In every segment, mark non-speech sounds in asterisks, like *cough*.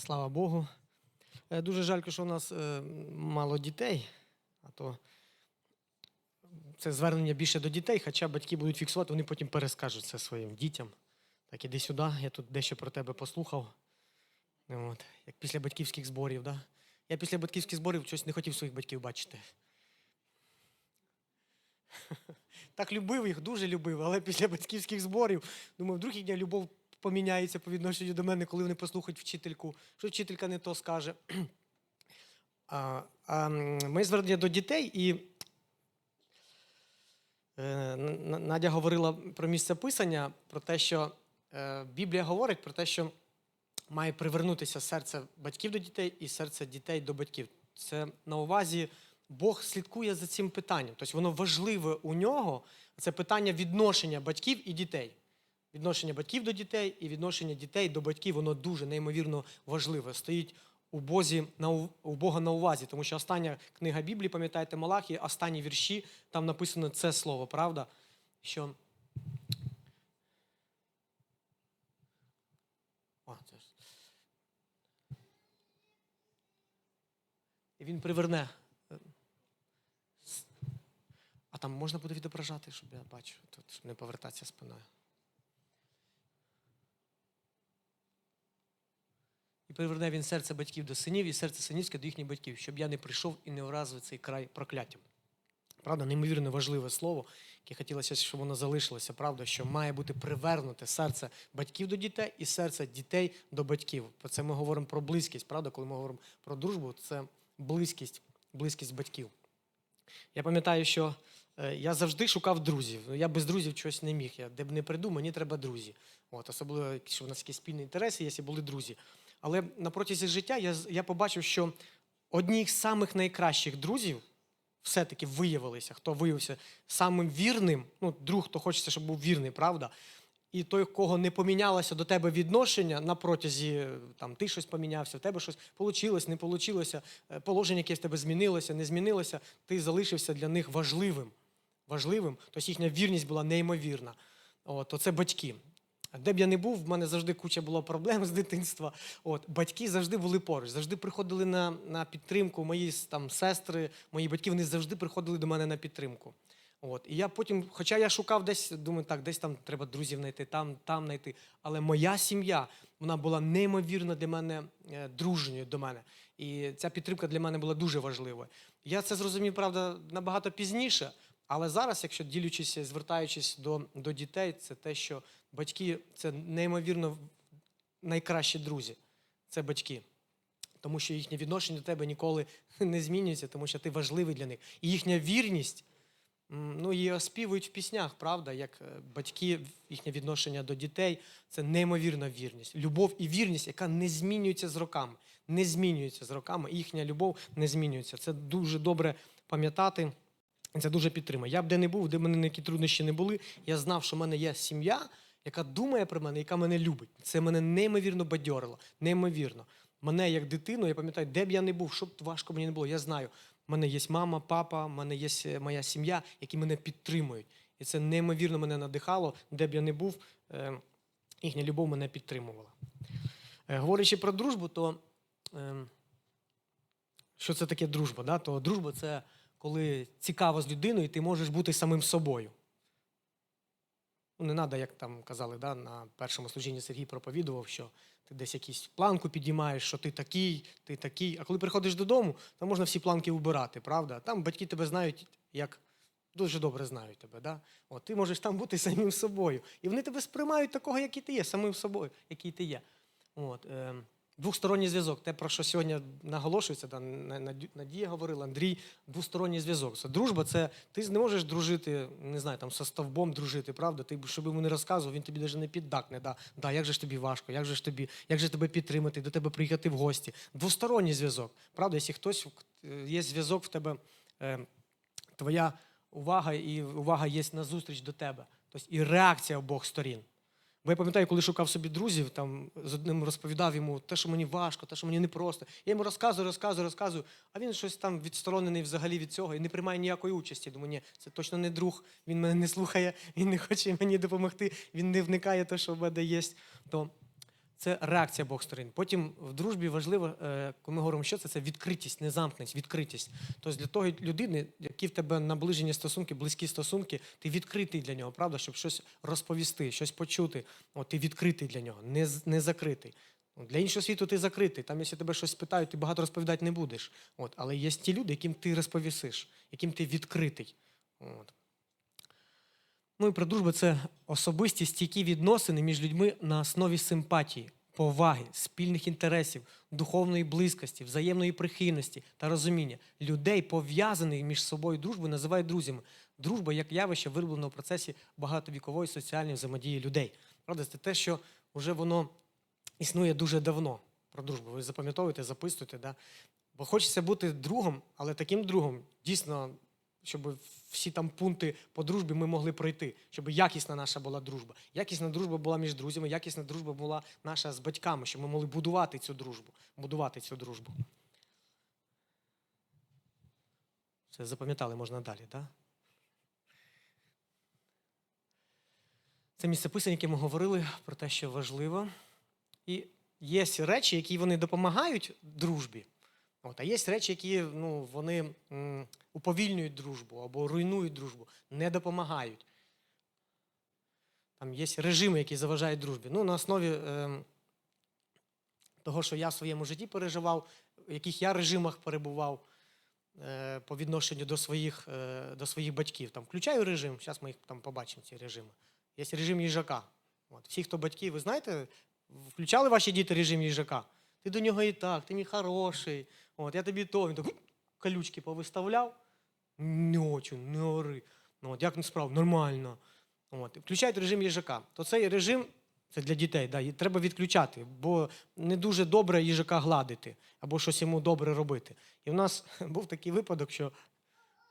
Слава Богу. Е, Дуже жаль, що у нас е, мало дітей, а то це звернення більше до дітей, хоча батьки будуть фіксувати, вони потім перескажуть це своїм дітям. Так, іди сюди, я тут дещо про тебе послухав. От, як після батьківських зборів. Да? Я після батьківських зборів щось не хотів своїх батьків бачити. *laughs* Так любив їх, дуже любив, але після батьківських зборів, думаю, вдруг їхня любов поміняється по відношенню до мене, коли вони послухають вчительку, що вчителька не то скаже. А, а, Моє звернення до дітей, і е, Надя говорила про місце писання, про те, що е, Біблія говорить про те, що має привернутися серце батьків до дітей і серце дітей до батьків. Це на увазі Бог слідкує за цим питанням. Тобто воно важливе у нього. Це питання відношення батьків і дітей. Відношення батьків до дітей і відношення дітей до батьків, воно дуже неймовірно важливе. Стоїть у, Бозі, на, у Бога на увазі, тому що остання книга Біблії, пам'ятаєте, Малахі, останні вірші, там написано це слово, правда? Що. І він приверне. е, А там можна буде відображати, щоб я бачив, тут не повертатися спиною. Приверне він серце батьків до синів і серце синівське до їхніх батьків, щоб я не прийшов і не вразив цей край прокляттям. Правда, неймовірно важливе слово, яке хотілося, щоб воно залишилося. Правда, що має бути привернуте серце батьків до дітей і серце дітей до батьків. Це ми говоримо про близькість. Правда, коли ми говоримо про дружбу, це близькість, близькість батьків. Я пам'ятаю, що е, я завжди шукав друзів. Ну, Я без друзів чогось не міг. Я де б не прийду, мені треба друзі. От, особливо, якщо в нас якісь спільні інтереси, якщо були друзі. Але на протязі життя я, я побачив, що одні з самих найкращих друзів все-таки виявилися, хто виявився самим вірним, ну, друг, хто хочеться, щоб був вірний, правда? І той, кого не помінялося до тебе відношення на протязі, е, там, ти щось помінявся, в тебе щось вийшло, не вийшло, положення якесь в тебе змінилося, не змінилося, ти залишився для них важливим. Важливим, тобто їхня вірність була неймовірна. От, оце батьки. Де б я не був, в мене завжди куча було проблем *laughs* з дитинства. От, батьки завжди були поруч, завжди приходили на, на підтримку. Мої там, сестри, мої батьки, вони завжди приходили до мене на підтримку. От. І я потім, хоча я шукав десь, думаю, так, десь там треба друзів знайти, там, там знайти. Але моя сім'я, вона була неймовірно для мене е, дружньою до мене. І ця підтримка для мене була дуже важливою. Я це зрозумів, правда, набагато пізніше. Але зараз, якщо ділючись, звертаючись до, до дітей, це те, що батьки це неймовірно найкращі друзі. Це батьки. Тому що їхнє відношення до тебе ніколи *laughs* не змінюється, тому що ти важливий для них. І їхня вірність, ну, її оспівують в піснях, правда, як е, батьки, їхнє відношення до дітей це неймовірна вірність. Любов і вірність, яка не змінюється з роками. Не змінюється з роками, їхня любов не змінюється. Це дуже добре пам'ятати. Це дуже підтримує. Я б де не був, де мене які труднощі не були. Я знав, що в мене є сім'я, яка думає про мене, яка мене любить. Це мене неймовірно бадьорило. Неймовірно. Мене як дитину, я пам'ятаю, де б я не був, що б важко мені не було. Я знаю, в мене є мама, папа, в мене є моя сім'я, які мене підтримують. І це неймовірно мене надихало, де б я не був, е, їхня любов мене підтримувала. Е, Говорячи про дружбу, то е, що це таке дружба? Да? То дружба це коли цікаво з людиною, і ти можеш бути самим собою. Ну, не треба, як там казали, да, на першому служінні Сергій проповідував, що ти десь якісь планку підіймаєш, що ти такий, ти такий. А коли приходиш додому, то можна всі планки вбирати, правда? Там батьки тебе знають як дуже добре знають тебе. Да? От, ти можеш там бути самим собою. І вони тебе сприймають такого, який ти є, самим собою, який ти є. От, е, двосторонній зв'язок, те, про що сьогодні наголошується, да, На- Надія говорила, Андрій, двосторонній зв'язок. Це дружба, це ти не можеш дружити, не знаю, там, со стовбом дружити, правда? Ти, щоб йому не розказував, він тобі навіть не піддакне. Да, да, як же ж тобі важко, як же ж тобі, як же тебе підтримати, до тебе приїхати в гості. Двосторонній зв'язок. Правда, якщо хтось е, є зв'язок в тебе, е, твоя увага і увага є на зустріч до тебе. Тобто і реакція обох сторін. Бо я пам'ятаю, коли шукав собі друзів, там з одним розповідав йому те, що мені важко, те, що мені непросто. Я йому розказую, розказую, розказую, а він щось там відсторонений взагалі від цього і не приймає ніякої участі. Думаю, ні, це точно не друг, він мене не слухає, він не хоче мені допомогти, він не вникає те, що в мене є. То це реакція обох сторін. Потім в дружбі важливо, е, коли ми говоримо, що це, це відкритість, незамкненість, відкритість. Тобто для того людини, які в тебе наближені стосунки, близькі стосунки, ти відкритий для нього, правда, щоб щось розповісти, щось почути. От, ти відкритий для нього, не, не закритий. Ну, Для іншого світу ти закритий. Там, якщо тебе щось питають, ти багато розповідати не будеш. От, але є ті люди, яким ти розповісиш, яким ти відкритий. От. Ну і про дружбу це особисті стійкі відносини між людьми на основі симпатії, поваги, спільних інтересів, духовної близькості, взаємної прихильності та розуміння. Людей, пов'язаних між собою дружбою, називають друзями. Дружба як явище вироблено в процесі багатовікової соціальної взаємодії людей. Правда, це те, що вже воно існує дуже давно. Про дружбу. Ви запам'ятовуєте, записуєте. Да? Бо хочеться бути другом, але таким другом дійсно, щоб всі там пункти по дружбі ми могли пройти, щоб якісна наша була дружба. Якісна дружба була між друзями, якісна дружба була наша з батьками, щоб ми могли будувати цю дружбу. Будувати цю дружбу. Все запам'ятали, можна далі, так? Це місце писання, яке ми говорили про те, що важливо. І є речі, які вони допомагають дружбі. От, а є речі, які ну, вони м, уповільнюють дружбу або руйнують дружбу, не допомагають. Там є режими, які заважають дружбі. Ну, на основі е, того, що я в своєму житті переживав, в яких я режимах перебував е, по відношенню до своїх, е, до своїх батьків. Там, включаю режим, зараз ми їх там побачимо, ці режими. Є режим їжака. От, всі, хто батьки, ви знаєте, включали ваші діти режим їжака? Ти до нього і так, ти мій хороший. От, я тобі то, він так колючки повиставляв. Не очі, не ори. От, як не справ, нормально. От, включають режим їжака. То цей режим це для дітей, да, треба відключати, бо не дуже добре їжака гладити або щось йому добре робити. І в нас *laughs* був такий випадок, що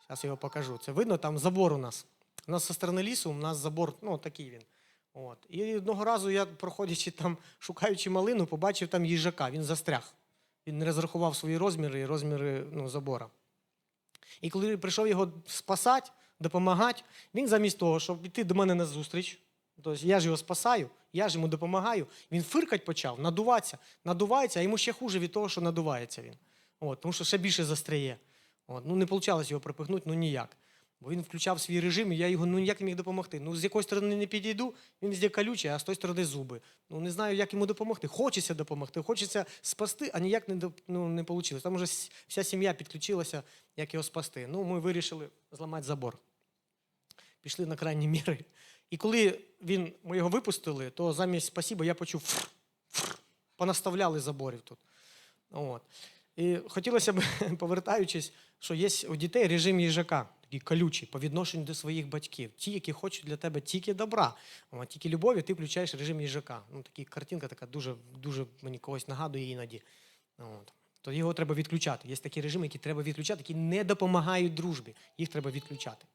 зараз його покажу. Це видно, там забор у нас. У нас зі сторони лісу, у нас забор, ну, такий він. От. І одного разу я, проходячи там, шукаючи малину, побачив там їжака, він застряг. Він не розрахував свої розміри і розміри ну, забора. І коли прийшов його спасати, допомагати, він замість того, щоб піти до мене на зустріч, тобто я ж його спасаю, я ж йому допомагаю, він фиркать почав, надуватися, надувається, а йому ще хуже від того, що надувається він. От, тому що ще більше застряє. От, ну, не вийшло його припихнути, ну ніяк. Бо він включав свій режим, і я його ну, ніяк не міг допомогти. Ну, з якої сторони не підійду, він везде колючий, а з тої сторони зуби. Ну, не знаю, як йому допомогти. Хочеться допомогти, хочеться спасти, а ніяк не, ну, не вийшло. Там вже вся сім'я підключилася, як його спасти. Ну, ми вирішили зламати забор. Пішли на крайні міри. І коли він, ми його випустили, то замість спасіба я почув фр, фр, понаставляли заборів тут. От. І хотілося б, *laughs* повертаючись, що є у дітей режим їжака, такий колючий, по відношенню до своїх батьків. Ті, які хочуть для тебе тільки добра, тільки любові, ти включаєш режим їжака. Ну, така картинка така дуже, дуже мені когось нагадує іноді. От. То його треба відключати. Є такі режими, які треба відключати, які не допомагають дружбі. Їх треба відключати.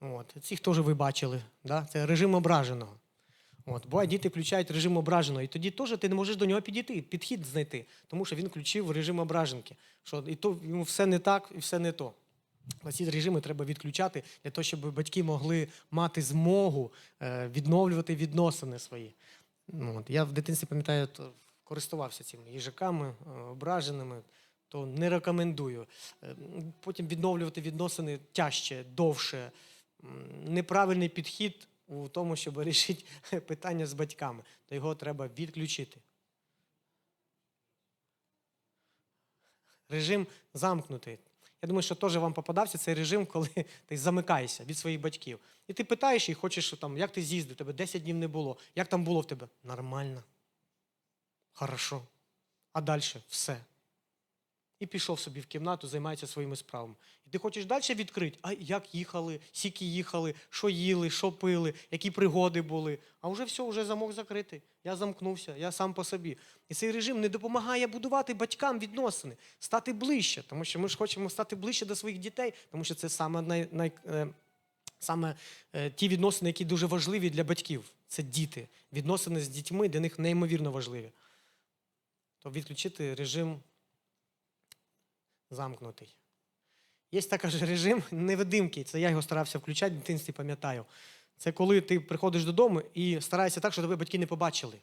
От. Ці теж ви бачили. Да? Це режим ображеного. От, буває, діти включають режим ображеного, і тоді теж ти не можеш до нього підійти, підхід знайти, тому що він включив режим ображенки. Що і то йому все не так, і все не то. Ці режими треба відключати для того, щоб батьки могли мати змогу е, відновлювати відносини свої. Ну, От, я в дитинстві пам'ятаю, користувався цими їжаками, е, ображеними, то не рекомендую. Е, Потім відновлювати відносини тяжче, довше. Неправильний підхід у тому, щоб вирішити *laughs* питання з батьками, то його треба відключити. Режим замкнутий. Я думаю, що теж вам попадався цей режим, коли *laughs* ти замикаєшся від своїх батьків. І ти питаєш і хочеш, там, як ти з'їздив, тебе 10 днів не було. Як там було в тебе? Нормально. Хорошо. А далі все. І пішов собі в кімнату, займається своїми справами. І ти хочеш далі відкрити, а як їхали, скільки їхали, що їли, що пили, які пригоди були. А вже все, вже замок закритий. Я замкнувся, я сам по собі. І цей режим не допомагає будувати батькам відносини, стати ближче, тому що ми ж хочемо стати ближче до своїх дітей, тому що це саме най, най, е, саме е, ті відносини, які дуже важливі для батьків. Це діти. Відносини з дітьми для них неймовірно важливі. То відключити режим замкнутий. Є також *laughs* режим невидимки. Це я його старався включати в дитинстві, пам'ятаю. Це коли ти приходиш додому і стараєшся так, щоб тебе батьки не побачили.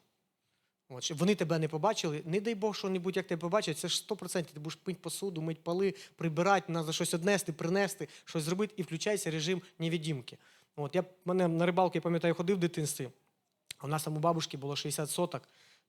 От, щоб вони тебе не побачили, не дай Бог, що небудь як тебе побачать, це ж 100%. Ти будеш пити посуду, мить поли, прибирати, треба щось однести, принести, щось зробити, і включається режим невідімки. От, я мене на рибалку, я пам'ятаю, ходив в дитинстві, а в нас там у бабушки було 60 соток.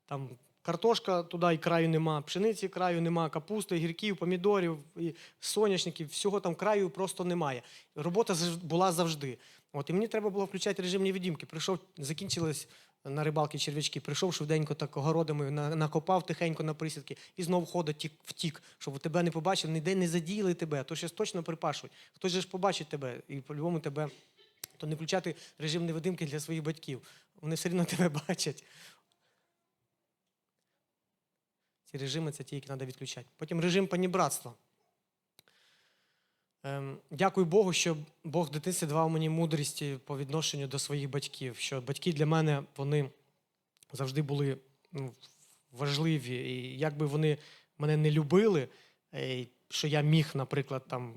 Там картошка туди і краю нема, пшениці краю нема, капусти, гірків, помідорів, і соняшників, всього там краю просто немає. Робота була завжди. От, і мені треба було включати режим невідімки. Прийшов, закінчились на рибалки черв'ячки, прийшов швиденько так огородами, накопав тихенько на присідки і знову ходить тік, втік, щоб тебе не побачили, ніде не задіяли тебе, то щось точно припашуть. Хтось же ж побачить тебе і по-любому тебе. То не включати режим невидимки для своїх батьків. Вони все одно *laughs* тебе бачать. Ці режими це ті, які треба відключати. Потім режим панібратства. Ем, дякую Богу, що Бог в дитинстві давав мені мудрість по відношенню до своїх батьків. Що батьки для мене вони завжди були ну, важливі. І як би вони мене не любили, е, що я міг, наприклад, там,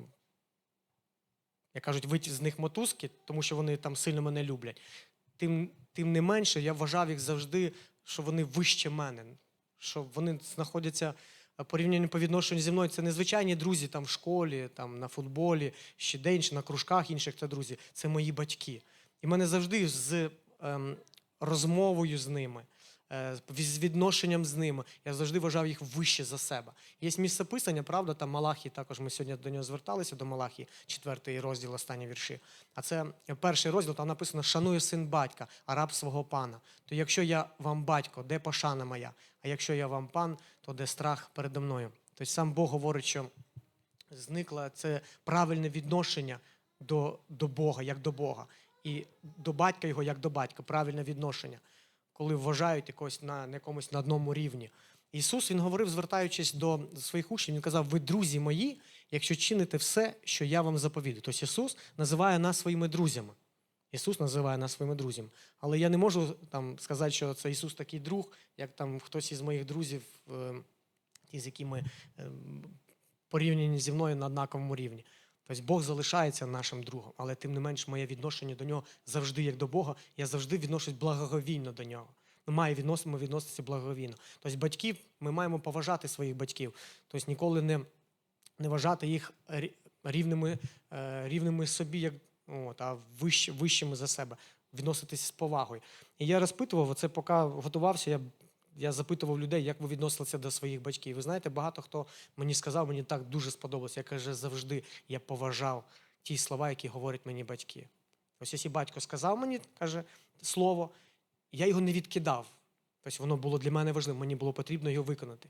як кажуть, вийти з них мотузки, тому що вони там сильно мене люблять. Тим, тим не менше, я вважав їх завжди, що вони вище мене, що вони знаходяться порівняно по відношенню зі мною. Це не звичайні друзі там в школі, там на футболі, ще де інші, на кружках інших це друзі. Це мої батьки. І мене завжди з ем, розмовою з ними, е, з відношенням з ними, я завжди вважав їх вище за себе. Є місце писання, правда, там Малахі, також ми сьогодні до нього зверталися, до Малахі, четвертий розділ, останні вірші. А це перший розділ, там написано Шанує син батька, а раб свого пана. То якщо я вам батько, де пошана моя? А якщо я вам пан, то де страх передо мною? Тобто сам Бог говорить, що зникло це правильне відношення до, до Бога, як до Бога, і до батька його, як до батька, правильне відношення, коли вважають якось на, на якомусь на одному рівні. Ісус він говорив, звертаючись до своїх учнів, він казав: Ви друзі мої, якщо чините все, що я вам заповідаю. Тобто Ісус називає нас своїми друзями. Ісус називає нас своїми друзями. Але я не можу там сказати, що це Ісус такий друг, як там хтось із моїх друзів, е, ті, з якими е, порівняні зі мною на однаковому рівні. Тобто Бог залишається нашим другом, але тим не менш моє відношення до нього завжди як до Бога, я завжди відношусь благоговійно до нього. Ну, має відносимо відноситися благоговійно. Тобто батьків ми маємо поважати своїх батьків, тобто ніколи не, не вважати їх рівними, е, рівними собі, як, от, а вищ, вищими за себе, відноситися з повагою. І я розпитував, оце поки готувався, я, я запитував людей, як ви відносилися до своїх батьків. Ви знаєте, багато хто мені сказав, мені так дуже сподобалося. Я каже, завжди я поважав ті слова, які говорять мені батьки. Ось якщо батько сказав мені, каже, слово, я його не відкидав. Тобто воно було для мене важливо, мені було потрібно його виконати.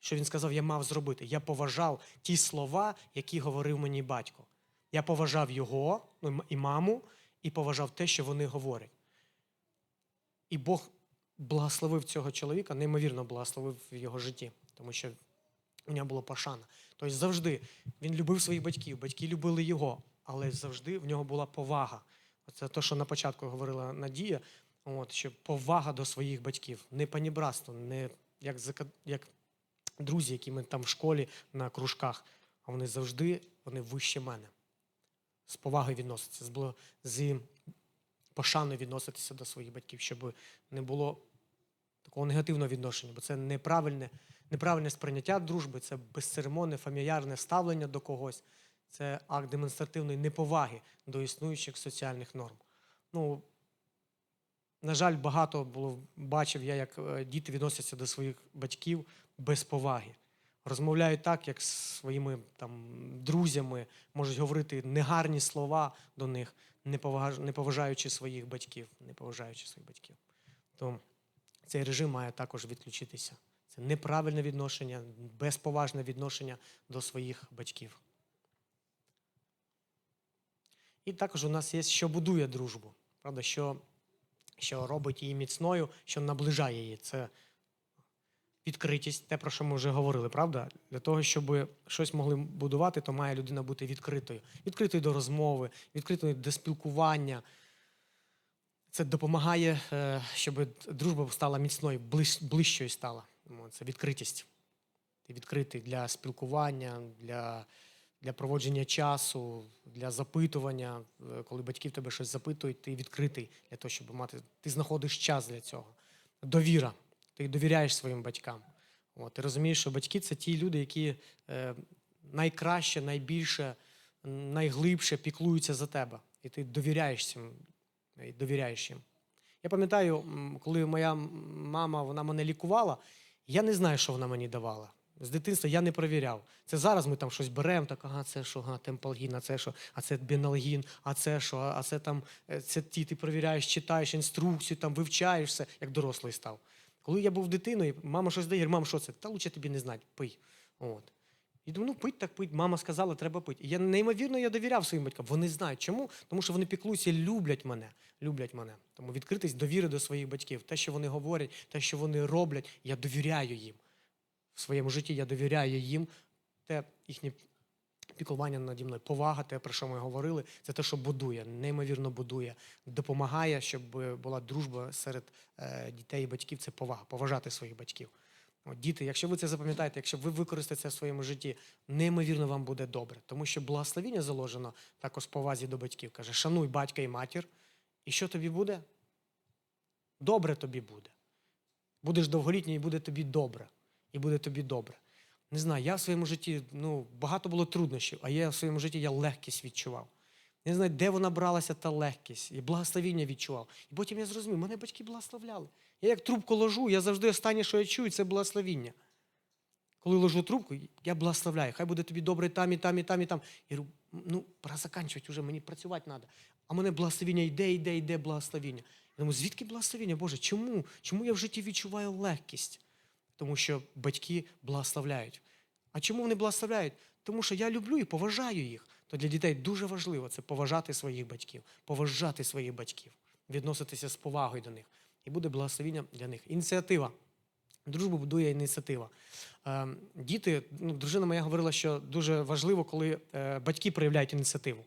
Що він сказав, я мав зробити. Я поважав ті слова, які говорив мені батько. Я поважав його ну, і маму, і поважав те, що вони говорять. І Бог благословив цього чоловіка, неймовірно благословив в його житті, тому що у нього було пошана. Тобто завжди він любив своїх батьків, батьки любили його, але завжди в нього була повага. Це те, що на початку говорила Надія, от, що повага до своїх батьків, не панібратство, не як, як друзі, які ми там в школі на кружках, а вони завжди вони вище мене. З повагою відносяться, з, з пошаною відноситися до своїх батьків, щоб не було такого негативного відношення, бо це неправильне, неправильне сприйняття дружби, це безцеремонне, фамільярне ставлення до когось, це акт демонстративної неповаги до існуючих соціальних норм. Ну, на жаль, багато було бачив я, як е, діти відносяться до своїх батьків без поваги. Розмовляють так, як з своїми там, друзями, можуть говорити негарні слова до них, не поважаючи своїх батьків, не поважаючи своїх батьків. То цей режим має також відключитися. Це неправильне відношення, безповажне відношення до своїх батьків. І також у нас є, що будує дружбу, правда, що, що робить її міцною, що наближає її. Це відкритість, те, про що ми вже говорили, правда? Для того, щоб щось могли будувати, то має людина бути відкритою. Відкритою до розмови, відкритою до спілкування. Це допомагає, е, щоб дружба стала міцною, ближчою стала. Це відкритість. Ти відкритий для спілкування, для, для проводження часу, для запитування. Е, Коли батьки в тебе щось запитують, ти відкритий для того, щоб мати. Ти знаходиш час для цього. Довіра. Ти довіряєш своїм батькам. От, ти розумієш, що батьки це ті люди, які е, найкраще, найбільше, найглибше піклуються за тебе. І ти довіряєш цим, і довіряєш їм. Я пам'ятаю, коли моя мама вона мене лікувала, я не знаю, що вона мені давала. З дитинства я не перевіряв. Це зараз ми там щось беремо, так, ага, це що, ага, темпалгін, а це що, а це біналгін, а це що, а це там, е, це ті, ти перевіряєш, читаєш інструкцію, там вивчаєш все, як дорослий став. Коли я був дитиною, мама щось дає, мама, що це? Та лучше тобі не знати, пий. От. І думаю, ну пить так пить. Мама сказала, треба пити. І я неймовірно я довіряв своїм батькам. Вони знають. Чому? Тому що вони піклуються, люблять мене. Люблять мене. Тому відкритість довіри до своїх батьків. Те, що вони говорять, те, що вони роблять, я довіряю їм. В своєму житті я довіряю їм. Те їхнє піклування наді мною, повага, те, про що ми говорили, це те, що будує, неймовірно будує, допомагає, щоб е, була дружба серед е, дітей і батьків. Це повага, поважати своїх батьків. От, діти, якщо ви це запам'ятаєте, якщо ви використаєте це в своєму житті, неймовірно вам буде добре. Тому що благословіння заложено також в повазі до батьків. Каже, шануй батька і матір. І що тобі буде? Добре тобі буде. Будеш довголітній і буде тобі добре. І буде тобі добре. Не знаю, я в своєму житті ну, багато було труднощів, а я в своєму житті я легкість відчував. Я не знаю, де вона бралася та легкість, і благословіння відчував. І потім я зрозумів, мене батьки благословляли. Я як трубку ложу, я завжди останнє, що я чую, це благословіння. Коли ложу трубку, я благословляю. Хай буде тобі добре там, і там, і там, і там. І говорю, ну, пора заканчувати вже, мені працювати треба. А мене благословіння йде, йде, йде благословіння. Я думаю, звідки благословіння? Боже, чому? Чому я в житті відчуваю легкість? Тому що батьки благословляють. А чому вони благословляють? Тому що я люблю і поважаю їх. То для дітей дуже важливо це поважати своїх батьків, поважати своїх батьків, відноситися з повагою до них. І буде благословіння для них. Ініціатива. Дружбу будує ініціатива. Е, Діти, ну, дружина моя говорила, що дуже важливо, коли е, батьки проявляють ініціативу.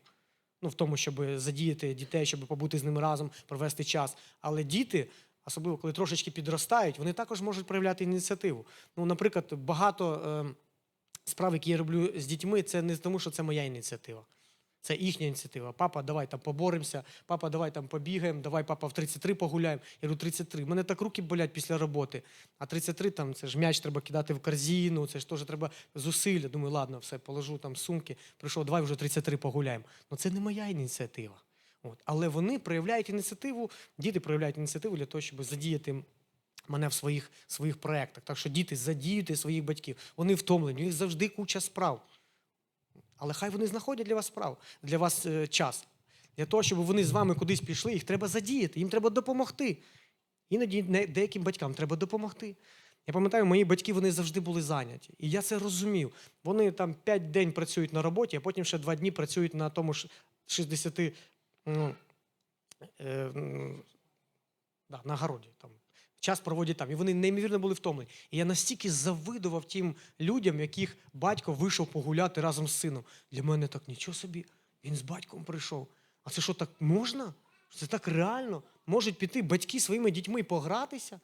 Ну, в тому, щоб задіяти дітей, щоб побути з ними разом, провести час. Але діти, особливо коли трошечки підростають, вони також можуть проявляти ініціативу. Ну, наприклад, багато е, справ, які я роблю з дітьми, це не тому, що це моя ініціатива. Це їхня ініціатива. Папа, давай там поборемося, папа, давай там побігаємо, давай папа в 33 погуляємо. Я говорю, 33. У мене так руки болять після роботи. А 33 там це ж м'яч треба кидати в корзину, це ж теж треба зусилля. Думаю, ладно, все, положу там сумки, прийшов, давай вже 33 погуляємо. Ну це не моя ініціатива. От. Але вони проявляють ініціативу, діти проявляють ініціативу для того, щоб задіяти мене в своїх, своїх проєктах. Так що діти задіюйте своїх батьків. Вони втомлені, у них завжди куча справ. Але хай вони знаходять для вас справ, для вас е, час. Для того, щоб вони з вами кудись пішли, їх треба задіяти, їм треба допомогти. Іноді деяким батькам треба допомогти. Я пам'ятаю, мої батьки вони завжди були зайняті. І я це розумів. Вони там 5 день працюють на роботі, а потім ще 2 дні працюють на тому ж 60 ну, е, да, на городі. Там. Час проводять там. І вони неймовірно були втомлені. І я настільки завидував тим людям, яких батько вийшов погуляти разом з сином. Для мене так нічого собі. Він з батьком прийшов. А це що так можна? Це так реально? Можуть піти батьки своїми дітьми погратися?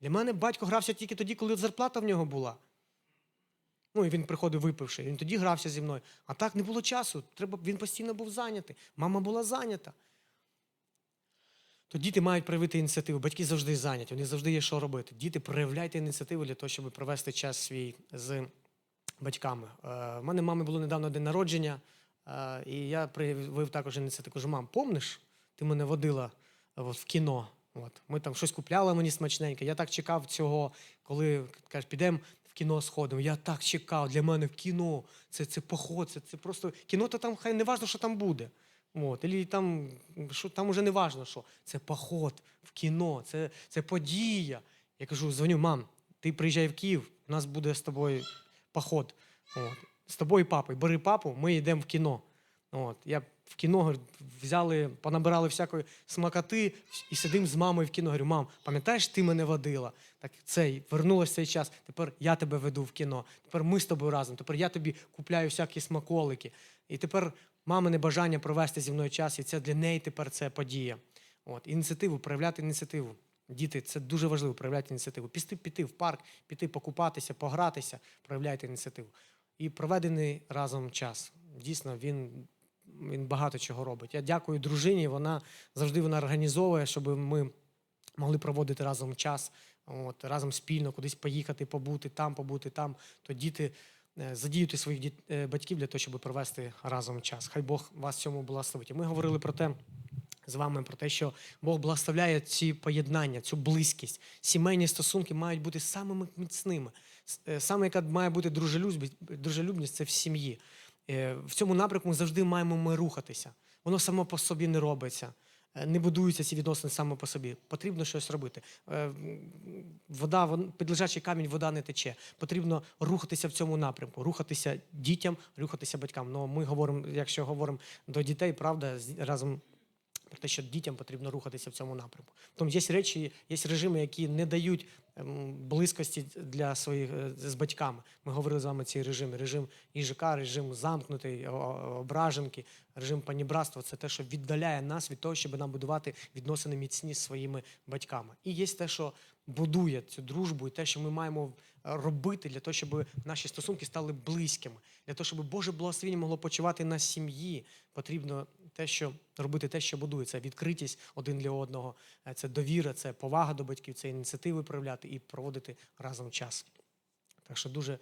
Для мене батько грався тільки тоді, коли зарплата в нього була. Ну, і він приходив випивши, він тоді грався зі мною. А так не було часу. Треба, він постійно був зайнятий. Мама була зайнята. То діти мають проявити ініціативу. Батьки завжди зайняті, вони завжди є що робити. Діти, проявляйте ініціативу для того, щоб провести час свій з батьками. Е, в мене мами було недавно день народження, е, і я проявив також ініціативу. Кажу, мам, помниш, ти мене водила в кіно. От. Ми там щось купляли мені смачненьке. Я так чекав цього, коли кажеш, підемо кіно сходимо. Я так чекав. Для мене в кіно. Це, це поход, це, це просто кіно, то там хай не важливо, що там буде. От, і там, що, там уже не важливо, що це поход в кіно, це, це подія. Я кажу, дзвоню, мам, ти приїжджай в Київ, у нас буде з тобою поход. От. З тобою папою. Бери папу, ми йдемо в кіно. От. Я в кіно взяли, понабирали всякої смакоти і сидимо з мамою в кіно. Говорю, мам, пам'ятаєш, ти мене водила? Так цей, вернулося цей час. Тепер я тебе веду в кіно. Тепер ми з тобою разом. Тепер я тобі купляю всякі смаколики. І тепер мамине бажання провести зі мною час, і це для неї тепер це подія. От. Ініціативу, проявляти ініціативу. Діти, це дуже важливо проявляти ініціативу. Піти, піти в парк, піти покупатися, погратися, проявляйте ініціативу. І проведений разом час. Дійсно, він, він багато чого робить. Я дякую дружині. Вона завжди вона організовує, щоб ми могли проводити разом час. от, разом спільно кудись поїхати, побути там, побути там, то діти е, задіяти своїх діт- е, батьків для того, щоб провести разом час. Хай Бог вас цьому благословить. І Ми говорили про те. З вами про те, що Бог благословляє ці поєднання, цю близькість. Сімейні стосунки мають бути самими міцними. Е, Саме яка має бути дружелюбність, дружелюбність це в сім'ї. Е, В цьому напрямку ми завжди маємо ми рухатися. Воно само по собі не робиться. Е, Не будуються ці відносини саме по собі. Потрібно щось робити. Е, Вода, під лежачий камінь вода не тече. Потрібно рухатися в цьому напрямку, рухатися дітям, рухатися батькам. Ну ми говоримо, якщо говоримо до дітей, правда, разом про те, що дітям потрібно рухатися в цьому напрямку. Тому є речі, є режими, які не дають близькості для своїх е, з батьками. Ми говорили з вами ці режими: режим їжака, режим замкнутий, ображенки, режим панібратства. Це те, що віддаляє нас від того, щоб нам будувати відносини міцні з своїми батьками. І є те, що будує цю дружбу, і те, що ми маємо е, робити для того, щоб наші стосунки стали близькими, для того, щоб Боже благословення могло почувати на сім'ї. Потрібно те, що робити те, що будує, це відкритість один для одного, е, це довіра, це повага до батьків, це ініціативи проявляти і проводити разом час. Так що дуже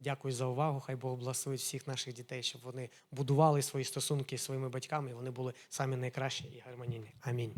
дякую за увагу. Хай Бог благословить всіх наших дітей, щоб вони будували свої стосунки зі своїми батьками, і вони були самі найкращі і гармонійні. Амінь.